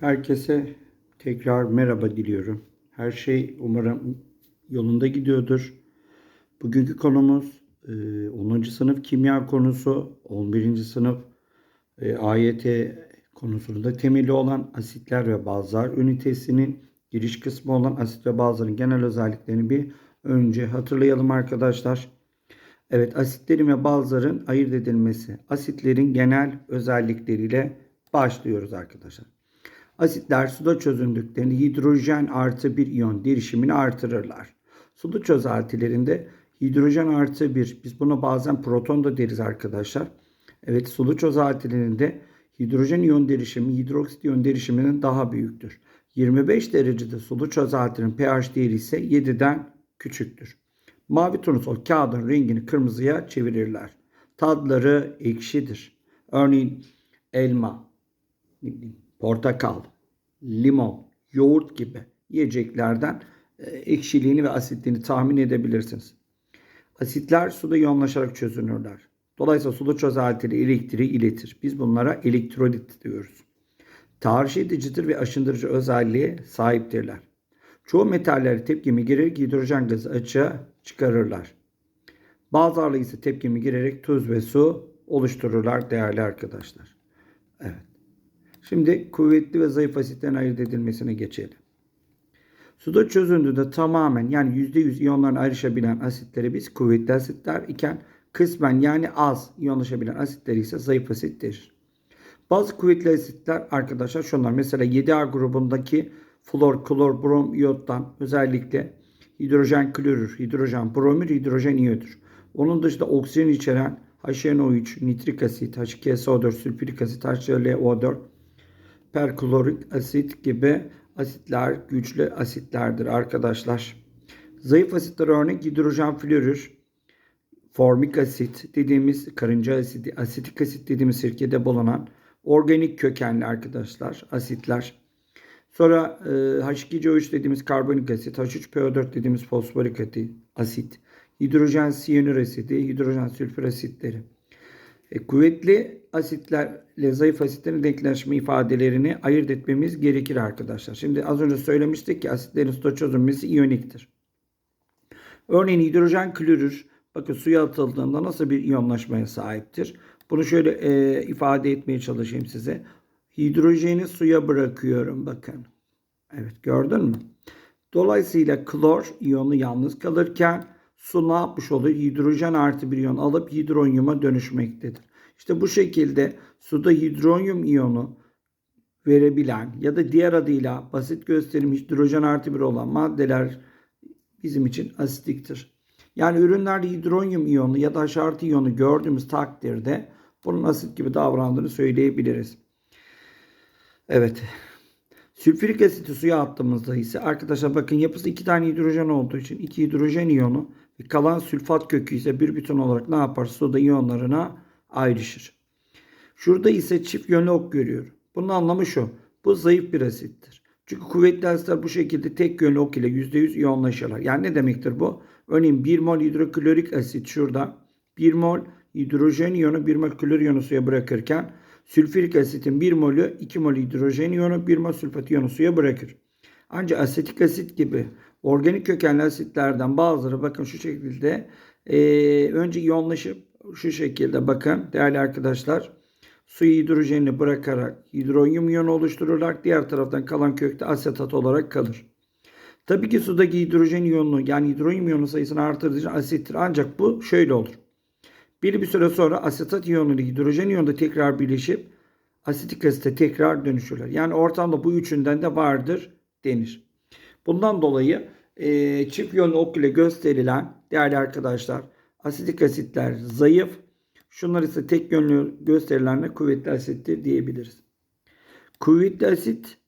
Herkese tekrar merhaba diliyorum. Her şey umarım yolunda gidiyordur. Bugünkü konumuz e, 10. sınıf kimya konusu, 11. sınıf e, AYT konusunda temeli olan asitler ve bazlar ünitesinin giriş kısmı olan asit ve bazların genel özelliklerini bir önce hatırlayalım arkadaşlar. Evet asitlerin ve bazların ayırt edilmesi. Asitlerin genel özellikleriyle başlıyoruz arkadaşlar. Asitler suda çözündüklerinde hidrojen artı bir iyon derişimini artırırlar. Sulu çözeltilerinde hidrojen artı bir, biz buna bazen proton da deriz arkadaşlar. Evet sulu çözeltilerinde hidrojen iyon derişimi hidroksit iyon derişiminden daha büyüktür. 25 derecede sulu çözeltinin pH değeri ise 7'den küçüktür. Mavi turnusol kağıdın rengini kırmızıya çevirirler. Tadları ekşidir. Örneğin elma, portakal, limon, yoğurt gibi yiyeceklerden e, ekşiliğini ve asitliğini tahmin edebilirsiniz. Asitler suda yoğunlaşarak çözünürler. Dolayısıyla suda çözeltili elektriği iletir. Biz bunlara elektrolit diyoruz. Tahriş edicidir ve aşındırıcı özelliğe sahiptirler. Çoğu metaller tepkime girerek hidrojen gazı açığa çıkarırlar. Bazıları ise tepkime girerek tuz ve su oluştururlar değerli arkadaşlar. Evet. Şimdi kuvvetli ve zayıf asitlerin ayırt edilmesine geçelim. Suda çözündüğünde tamamen yani %100 iyonların ayrışabilen asitleri biz kuvvetli asitler iken kısmen yani az iyonlaşabilen asitleri ise zayıf asit deriz. Bazı kuvvetli asitler arkadaşlar şunlar. Mesela 7A grubundaki flor, klor, brom, iyottan özellikle hidrojen klorür, hidrojen bromür, hidrojen iyodür. Onun dışında oksijen içeren HNO3, nitrik asit, H2SO4, sülfürik asit, HClO4, perklorik asit gibi asitler güçlü asitlerdir arkadaşlar. Zayıf asitler örnek hidrojen florür, formik asit dediğimiz karınca asidi, asitik asit dediğimiz sirkede bulunan organik kökenli arkadaşlar asitler. Sonra e, H2CO3 dediğimiz karbonik asit, H3PO4 dediğimiz fosforik asit, hidrojen siyanür asidi, hidrojen sülfür asitleri. E, kuvvetli asitlerle zayıf asitlerin denkleşme ifadelerini ayırt etmemiz gerekir arkadaşlar. Şimdi az önce söylemiştik ki asitlerin suda çözülmesi iyoniktir. Örneğin hidrojen klorür bakın suya atıldığında nasıl bir iyonlaşmaya sahiptir? Bunu şöyle e, ifade etmeye çalışayım size. Hidrojeni suya bırakıyorum bakın. Evet gördün mü? Dolayısıyla klor iyonu yalnız kalırken su ne yapmış oluyor? Hidrojen artı bir iyon alıp hidronyuma dönüşmektedir. İşte bu şekilde suda hidronyum iyonu verebilen ya da diğer adıyla basit gösterim hidrojen artı bir olan maddeler bizim için asitiktir. Yani ürünlerde hidronyum iyonu ya da H artı iyonu gördüğümüz takdirde bunun asit gibi davrandığını söyleyebiliriz. Evet. Sülfürik asiti suya attığımızda ise arkadaşlar bakın yapısı iki tane hidrojen olduğu için iki hidrojen iyonu kalan sülfat kökü ise bir bütün olarak ne yapar? Suda iyonlarına ayrışır. Şurada ise çift yönlü ok görüyor. Bunun anlamı şu. Bu zayıf bir asittir. Çünkü kuvvetli asitler bu şekilde tek yönlü ok ile %100 iyonlaşırlar. Yani ne demektir bu? Örneğin 1 mol hidroklorik asit şurada 1 mol hidrojen iyonu 1 mol klor iyonu suya bırakırken sülfürik asitin 1 molü 2 mol hidrojen iyonu 1 mol sülfat iyonu suya bırakır. Ancak asetik asit gibi organik kökenli asitlerden bazıları bakın şu şekilde e, önce iyonlaşıp şu şekilde bakın değerli arkadaşlar suyu hidrojenini bırakarak hidronyum iyonu oluştururlar. Diğer taraftan kalan kökte asetat olarak kalır. Tabii ki sudaki hidrojen iyonunu yani hidronyum iyonu sayısını artırdığı için asittir. Ancak bu şöyle olur. Bir bir süre sonra asetat iyonu ile hidrojen iyonu da tekrar birleşip asitik asite tekrar dönüşürler. Yani ortamda bu üçünden de vardır denir. Bundan dolayı e, çift yönlü ok ile gösterilen değerli arkadaşlar asitik asitler zayıf. Şunlar ise tek yönlü gösterilenle kuvvetli asittir diyebiliriz. Kuvvetli asit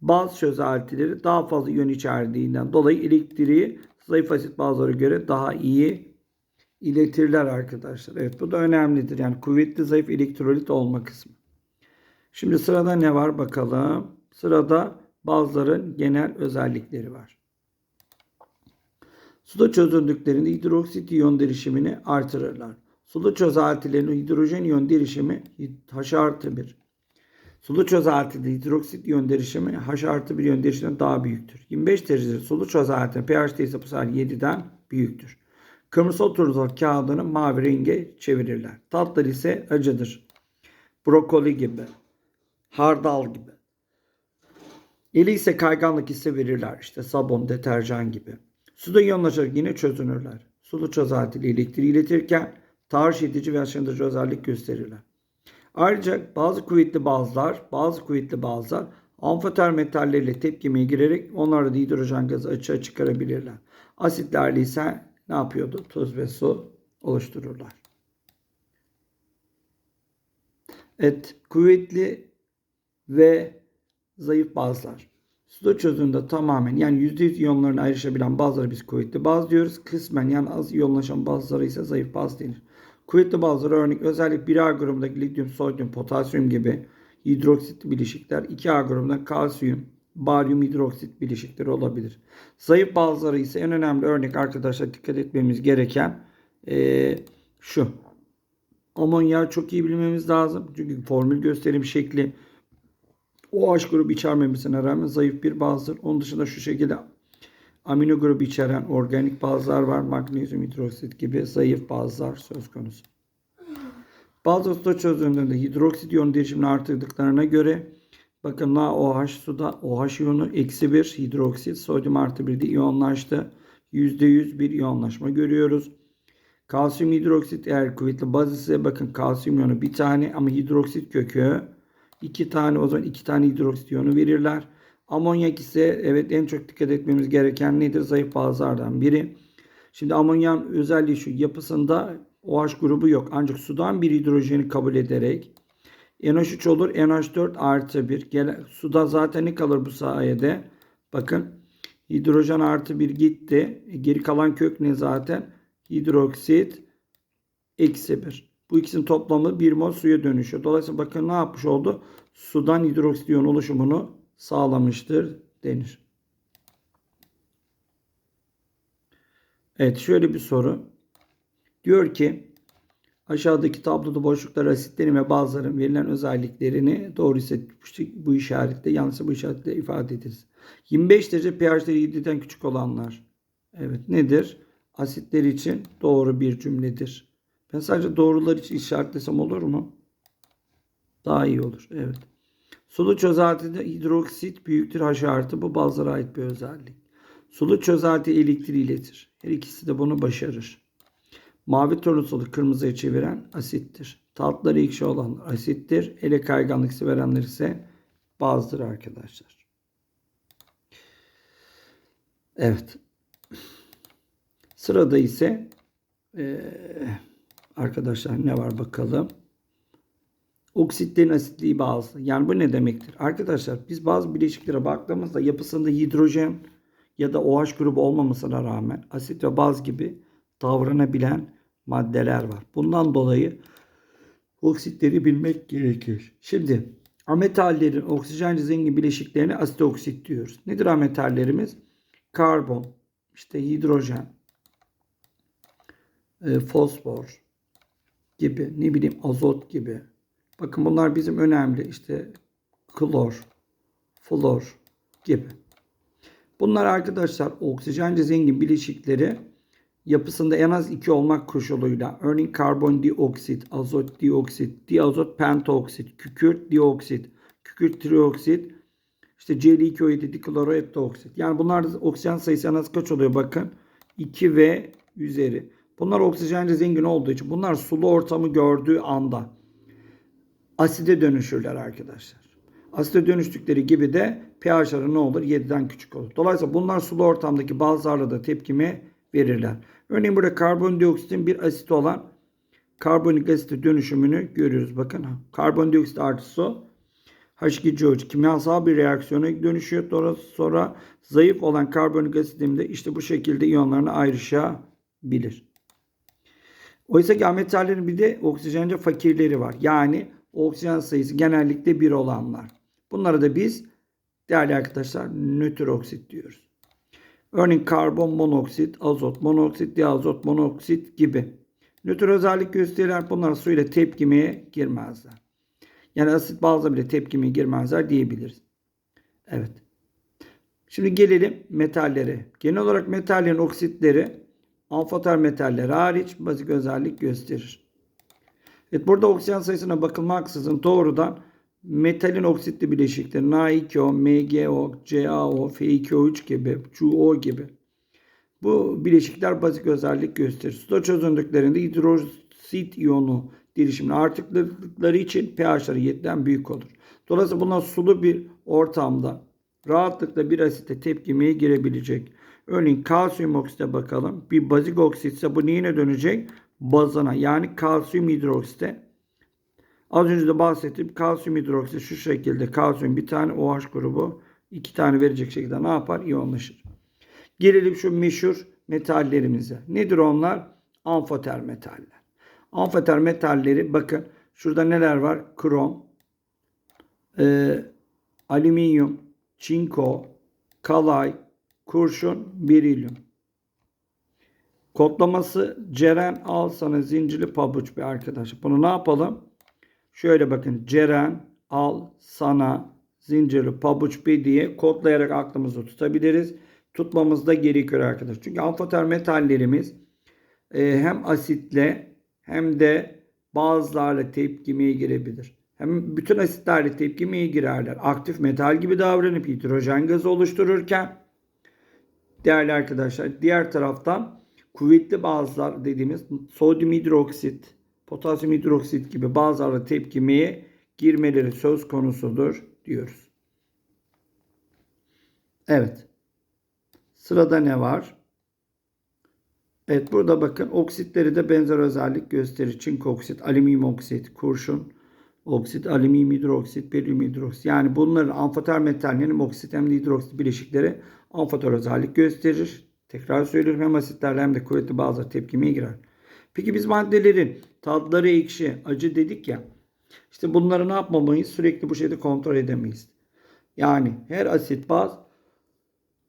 bazı çözeltileri daha fazla yön içerdiğinden dolayı elektriği zayıf asit bazılara göre daha iyi iletirler arkadaşlar. Evet bu da önemlidir. Yani kuvvetli zayıf elektrolit olma kısmı. Şimdi sırada ne var bakalım. Sırada bazıların genel özellikleri var. Suda çözüldüklerinde hidroksit iyon derişimini artırırlar. Sulu çözeltilerin hidrojen iyon derişimi H artı 1. Sulu çözeltide hidroksit iyon derişimi H artı bir iyon derişiminden daha büyüktür. 25 derecede sulu çözeltinin pH değeri bu sefer 7'den büyüktür. Kırmızı oturduğu kağıdını mavi renge çevirirler. Tatları ise acıdır. Brokoli gibi, hardal gibi. Eli ise kayganlık hissi verirler. İşte sabun, deterjan gibi. Suda iyonlaşarak yine çözünürler. Sulu çözeltili elektriği iletirken tahriş edici ve aşındırıcı özellik gösterirler. Ayrıca bazı kuvvetli bazlar, bazı kuvvetli bazlar amfoter metalleriyle tepkimeye girerek onlarda da hidrojen gazı açığa çıkarabilirler. Asitlerle ise ne yapıyordu? Tuz ve su oluştururlar. Evet, kuvvetli ve zayıf bazlar. Suda çözünürlüğünde tamamen yani %100 iyonlarına ayrışabilen bazıları biz kuvvetli baz diyoruz. Kısmen yani az iyonlaşan bazıları ise zayıf baz denir. Kuvvetli bazları örnek özellikle 1A grubundaki lityum, sodyum, potasyum gibi hidroksit bileşikler 2A grubunda kalsiyum, baryum hidroksit bileşikleri olabilir. Zayıf bazları ise en önemli örnek arkadaşlar dikkat etmemiz gereken ee, şu. Amonyağı çok iyi bilmemiz lazım. Çünkü formül gösterim şekli OH grubu içermemesine rağmen zayıf bir bazdır. Onun dışında şu şekilde amino grubu içeren organik bazlar var. Magnezyum hidroksit gibi zayıf bazlar söz konusu. Bazı suda çözüldüğünde hidroksit iyon değişimini artırdıklarına göre bakın NaOH suda OH iyonu eksi 1 hidroksit sodyum artı 1 de iyonlaştı. %100 bir iyonlaşma görüyoruz. Kalsiyum hidroksit eğer kuvvetli baz ise bakın kalsiyum iyonu bir tane ama hidroksit kökü iki tane o zaman iki tane hidroksit iyonu verirler. Amonyak ise evet en çok dikkat etmemiz gereken nedir? Zayıf bazlardan biri. Şimdi amonyan özelliği şu yapısında OH grubu yok. Ancak sudan bir hidrojeni kabul ederek NH3 olur. NH4 artı 1. Gele, suda zaten ne kalır bu sayede? Bakın hidrojen artı 1 gitti. E, geri kalan kök ne zaten? Hidroksit eksi 1. Bu ikisinin toplamı 1 mol suya dönüşüyor. Dolayısıyla bakın ne yapmış oldu? Sudan hidroksit iyon oluşumunu sağlamıştır denir. Evet şöyle bir soru. Diyor ki aşağıdaki tabloda boşluklar asitlerin ve bazıların verilen özelliklerini doğru hissetmiştik. Bu işaretle yanlışsa bu işaretle ifade ederiz. 25 derece pH'leri 7'den küçük olanlar. Evet nedir? Asitler için doğru bir cümledir. Ben sadece doğrular için işaretlesem olur mu? Daha iyi olur. Evet. Sulu çözeltide hidroksit büyüktür H artı. Bu bazılara ait bir özellik. Sulu çözelti elektriği iletir. Her ikisi de bunu başarır. Mavi turnusolu kırmızıya çeviren asittir. Tatları ekşi olan asittir. Ele kayganlık verenler ise bazıdır arkadaşlar. Evet. Sırada ise ee, arkadaşlar ne var bakalım. Oksitlerin asitliği bazı. Yani bu ne demektir? Arkadaşlar biz bazı bileşiklere baktığımızda yapısında hidrojen ya da OH grubu olmamasına rağmen asit ve baz gibi davranabilen maddeler var. Bundan dolayı oksitleri bilmek gerekir. Şimdi ametallerin oksijenli zengin bileşiklerine asit oksit diyoruz. Nedir ametallerimiz? Karbon, işte hidrojen, e, fosfor gibi ne bileyim azot gibi. Bakın bunlar bizim önemli işte klor, flor gibi. Bunlar arkadaşlar oksijenle zengin bileşikleri yapısında en az 2 olmak koşuluyla örneğin karbondioksit, azot dioksit, diazot pentaoksit, kükürt dioksit, kükürt trioksit, işte Cl2O7 dikloroetoksit. Yani bunlar oksijen sayısı en az kaç oluyor bakın? 2 ve üzeri. Bunlar oksijenle zengin olduğu için bunlar sulu ortamı gördüğü anda aside dönüşürler arkadaşlar. Aside dönüştükleri gibi de pH'ları ne olur? 7'den küçük olur. Dolayısıyla bunlar sulu ortamdaki bazılarla da tepkime verirler. Örneğin burada karbondioksitin bir asit olan karbonik asite dönüşümünü görüyoruz. Bakın karbondioksit artı su H2CO3 kimyasal bir reaksiyona dönüşüyor. Sonra, sonra zayıf olan karbonik asitin de işte bu şekilde iyonlarına ayrışabilir. Oysa ki ametallerin bir de oksijence fakirleri var. Yani oksijen sayısı genellikle bir olanlar. Bunlara da biz değerli arkadaşlar nötr oksit diyoruz. Örneğin karbon monoksit, azot monoksit, diazot monoksit gibi. Nötr özellik gösterirler bunlar suyla tepkimeye girmezler. Yani asit bazla bile tepkime girmezler diyebiliriz. Evet. Şimdi gelelim metallere. Genel olarak metallerin oksitleri amfoter metaller hariç bazik özellik gösterir. Evet burada oksijen sayısına bakılmaksızın doğrudan metalin oksitli bileşikleri Na2O, MgO, CaO, Fe2O3 gibi, CuO gibi bu bileşikler bazik özellik gösterir. Suda çözündüklerinde hidrosit iyonu değişimini artırdıkları için pH'ları 7'den büyük olur. Dolayısıyla bunlar sulu bir ortamda rahatlıkla bir asite tepkimeye girebilecek. Örneğin kalsiyum oksite bakalım. Bir bazik oksitse bu neyine dönecek? Bazına yani kalsiyum hidroksite. Az önce de bahsettiğim kalsiyum hidroksite şu şekilde kalsiyum bir tane OH grubu iki tane verecek şekilde ne yapar? İyonlaşır. Gelelim şu meşhur metallerimize. Nedir onlar? Amfoter metaller. Amfoter metalleri bakın şurada neler var? Krom, e, alüminyum, çinko, kalay, kurşun, berilyum. Kodlaması Ceren al sana zincirli pabuç bir arkadaş. Bunu ne yapalım? Şöyle bakın Ceren al sana zincirli pabuç bir diye kodlayarak aklımızda tutabiliriz. Tutmamız da gerekiyor arkadaş. Çünkü amfoter metallerimiz e, hem asitle hem de bazılarla tepkimeye girebilir. Hem bütün asitlerle tepkimeye girerler. Aktif metal gibi davranıp hidrojen gazı oluştururken değerli arkadaşlar diğer taraftan kuvvetli bazılar dediğimiz sodyum hidroksit, potasyum hidroksit gibi bazılarla tepkimeye girmeleri söz konusudur diyoruz. Evet. Sırada ne var? Evet burada bakın oksitleri de benzer özellik gösterir. Çink oksit, alüminyum oksit, kurşun oksit, alüminyum hidroksit, berilyum hidroksit. Yani bunların amfoter metallerin hem oksit hem de hidroksit bileşikleri amfoter özellik gösterir. Tekrar söylüyorum hem asitlerle hem de kuvvetli bazıları tepkimeye girer. Peki biz maddelerin tatları ekşi, acı dedik ya. İşte bunları ne yapmamayız? Sürekli bu şekilde kontrol edemeyiz. Yani her asit baz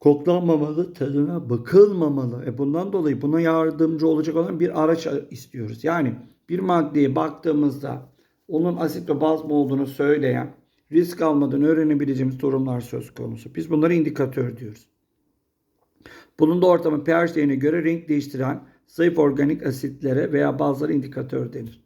koklanmamalı, tadına bakılmamalı. E bundan dolayı buna yardımcı olacak olan bir araç istiyoruz. Yani bir maddeye baktığımızda onun asit ve baz olduğunu söyleyen, risk almadan öğrenebileceğimiz durumlar söz konusu. Biz bunları indikatör diyoruz. Bulunduğu ortamın pH değerine göre renk değiştiren zayıf organik asitlere veya bazıları indikatör denir.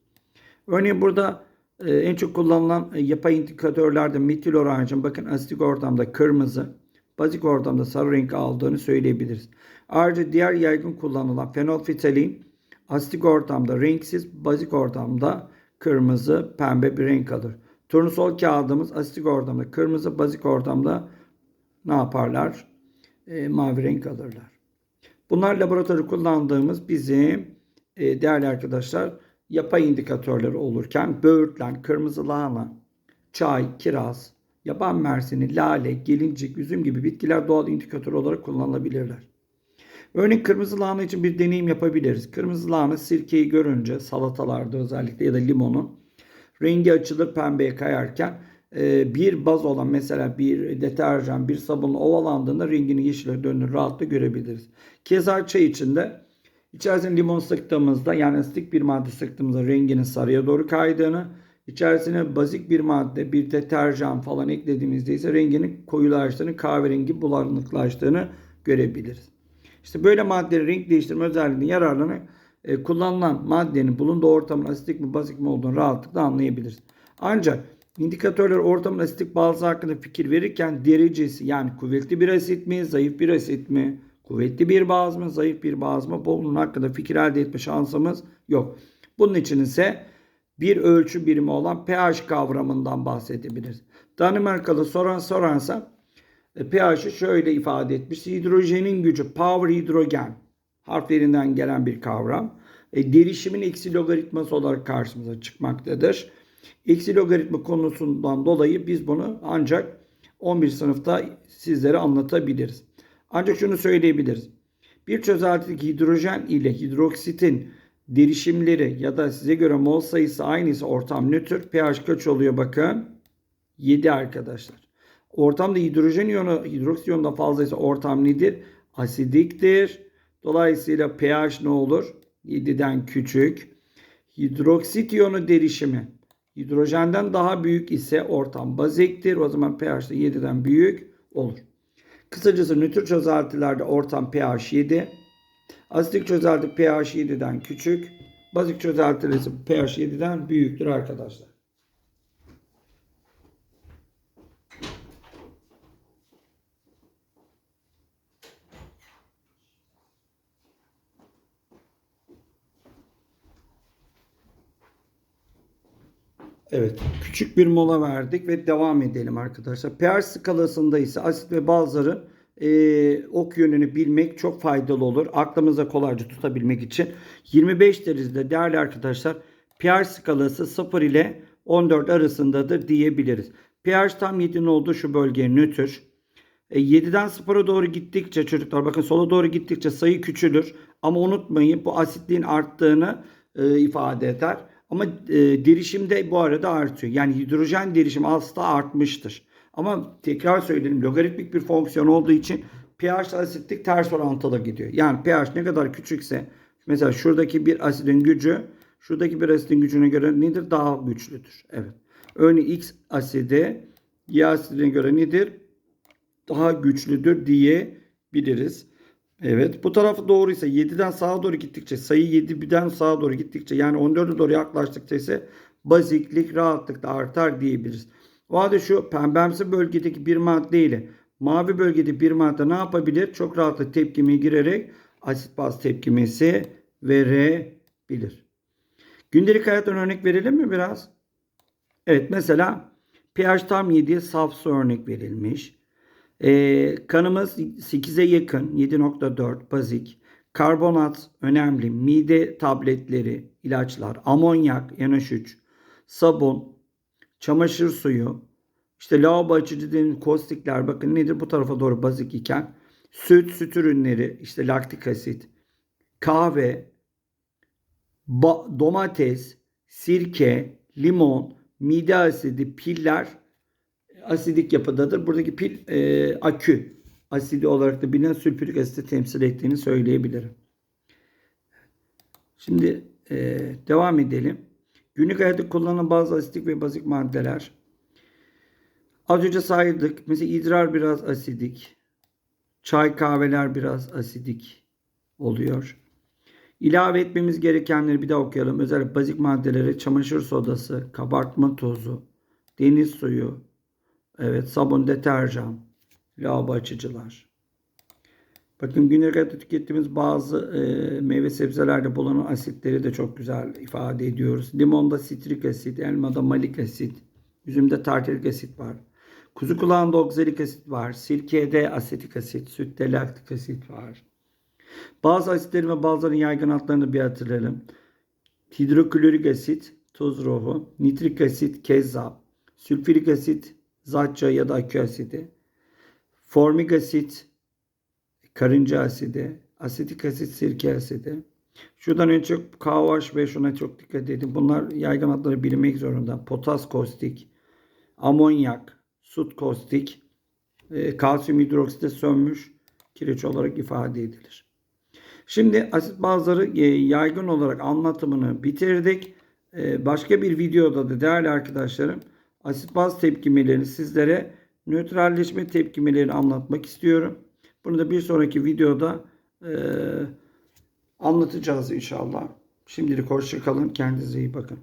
Örneğin burada e, en çok kullanılan e, yapay indikatörlerde metil oranjın bakın asitik ortamda kırmızı, bazik ortamda sarı renk aldığını söyleyebiliriz. Ayrıca diğer yaygın kullanılan fenolfitalin asitik ortamda renksiz, bazik ortamda kırmızı, pembe bir renk alır. Turnusol kağıdımız asitik ortamda kırmızı, bazik ortamda ne yaparlar? E, mavi renk alırlar. Bunlar laboratuvarı kullandığımız bizim e, değerli arkadaşlar yapay indikatörler olurken böğürtlen, kırmızı lahana, çay, kiraz, yaban mersini, lale, gelincik, üzüm gibi bitkiler doğal indikatör olarak kullanılabilirler. Örneğin kırmızı lahana için bir deneyim yapabiliriz. Kırmızı lahana sirkeyi görünce salatalarda özellikle ya da limonun rengi açılır pembeye kayarken e, bir baz olan mesela bir deterjan, bir sabunla ovalandığında rengini yeşile döndüğünü rahatlıkla görebiliriz. Keza çay içinde içerisine limon sıktığımızda yani ıslık bir madde sıktığımızda renginin sarıya doğru kaydığını, içerisine bazik bir madde, bir deterjan falan eklediğimizde ise renginin koyulaştığını, kahverengi bulanıklaştığını görebiliriz. İşte böyle maddelerin renk değiştirme özelliğini yararlanı e, kullanılan maddenin bulunduğu ortamın asitik mi bazik mi olduğunu rahatlıkla anlayabiliriz. Ancak indikatörler ortamın asitik bazı hakkında fikir verirken derecesi yani kuvvetli bir asit mi, zayıf bir asit mi, kuvvetli bir baz mı, zayıf bir baz mı bunun hakkında fikir elde etme şansımız yok. Bunun için ise bir ölçü birimi olan pH kavramından bahsedebiliriz. Danimarkalı soran soransa pH'i şöyle ifade etmiş. Hidrojenin gücü, power hidrogen harflerinden gelen bir kavram. E, derişimin eksi logaritması olarak karşımıza çıkmaktadır. Eksi logaritma konusundan dolayı biz bunu ancak 11 sınıfta sizlere anlatabiliriz. Ancak şunu söyleyebiliriz. Bir çözeltideki hidrojen ile hidroksitin derişimleri ya da size göre mol sayısı aynıysa ortam nötr. pH kaç oluyor bakın? 7 arkadaşlar. Ortamda hidrojen iyonu hidroksit iyonundan fazlaysa ortam nedir? Asidiktir. Dolayısıyla pH ne olur? 7'den küçük. Hidroksit iyonu derişimi Hidrojenden daha büyük ise ortam baziktir. O zaman pH de 7'den büyük olur. Kısacası nötr çözeltilerde ortam pH 7. Asitik çözelti pH 7'den küçük. Bazik çözeltiler ise pH 7'den büyüktür arkadaşlar. Evet, küçük bir mola verdik ve devam edelim arkadaşlar. pH skalasında ise asit ve bazları e, ok yönünü bilmek çok faydalı olur. Aklımıza kolayca tutabilmek için. 25 derecede değerli arkadaşlar pH skalası 0 ile 14 arasındadır diyebiliriz. pH tam 7'nin olduğu şu bölge nötr. E, 7'den 0'a doğru gittikçe çocuklar bakın sola doğru gittikçe sayı küçülür. Ama unutmayın bu asitliğin arttığını e, ifade eder. Ama e, derişimde bu arada artıyor. Yani hidrojen derişimi aslında artmıştır. Ama tekrar söyleyelim logaritmik bir fonksiyon olduğu için pH asitlik ters orantılı gidiyor. Yani pH ne kadar küçükse mesela şuradaki bir asidin gücü şuradaki bir asidin gücüne göre nedir? Daha güçlüdür. Evet. Örneğin X asidi Y asidine göre nedir? Daha güçlüdür diyebiliriz. Evet bu tarafı doğruysa 7'den sağa doğru gittikçe sayı 7'den sağa doğru gittikçe yani 14'e doğru yaklaştıkça ise baziklik rahatlıkla artar diyebiliriz. O halde şu pembemsi bölgedeki bir madde ile mavi bölgede bir madde ne yapabilir? Çok rahatlıkla tepkime girerek asit baz tepkimesi verebilir. Gündelik hayattan örnek verelim mi biraz? Evet mesela pH tam 7'ye saf su örnek verilmiş. Ee, kanımız 8'e yakın 7.4 bazik. Karbonat önemli. Mide tabletleri, ilaçlar, amonyak NH3, sabun, çamaşır suyu, işte lavabo açıcı dediğimiz kostikler bakın nedir bu tarafa doğru bazik iken süt, süt ürünleri, işte laktik asit, kahve, domates, sirke, limon, mide asidi, piller asidik yapıdadır. Buradaki pil e, akü asidi olarak da bilinen sülfürik asiti temsil ettiğini söyleyebilirim. Şimdi e, devam edelim. Günlük hayatta kullanılan bazı asidik ve bazik maddeler. Az önce saydık. Mesela idrar biraz asidik. Çay kahveler biraz asidik oluyor. İlave etmemiz gerekenleri bir daha okuyalım. Özellikle bazik maddeleri çamaşır sodası, kabartma tozu, deniz suyu, evet sabun, deterjan, lavabo açıcılar. Bakın günlük hayatta tükettiğimiz bazı e, meyve sebzelerde bulunan asitleri de çok güzel ifade ediyoruz. Limonda sitrik asit, elmada malik asit, üzümde tartarik asit var. Kuzu kulağında oksalik asit var. Sirkede asetik asit, sütte laktik asit var. Bazı asitlerin ve bazılarının yaygın adlarını bir hatırlayalım. Hidroklorik asit, tuz ruhu, nitrik asit, kezzap, sülfürik asit, zatça ya da akü asidi, formik asit, karınca asidi, asetik asit, sirke asidi. Şuradan çok KOH ve şuna çok dikkat edin. Bunlar yaygın adları bilinmek zorunda. Potas kostik, amonyak, sut kostik, e, kalsiyum hidroksite sönmüş kireç olarak ifade edilir. Şimdi asit bazları e, yaygın olarak anlatımını bitirdik. E, Başka bir videoda da değerli arkadaşlarım asit baz tepkimelerini sizlere nötralleşme tepkimelerini anlatmak istiyorum. Bunu da bir sonraki videoda e, anlatacağız inşallah. Şimdilik hoşçakalın. Kendinize iyi bakın.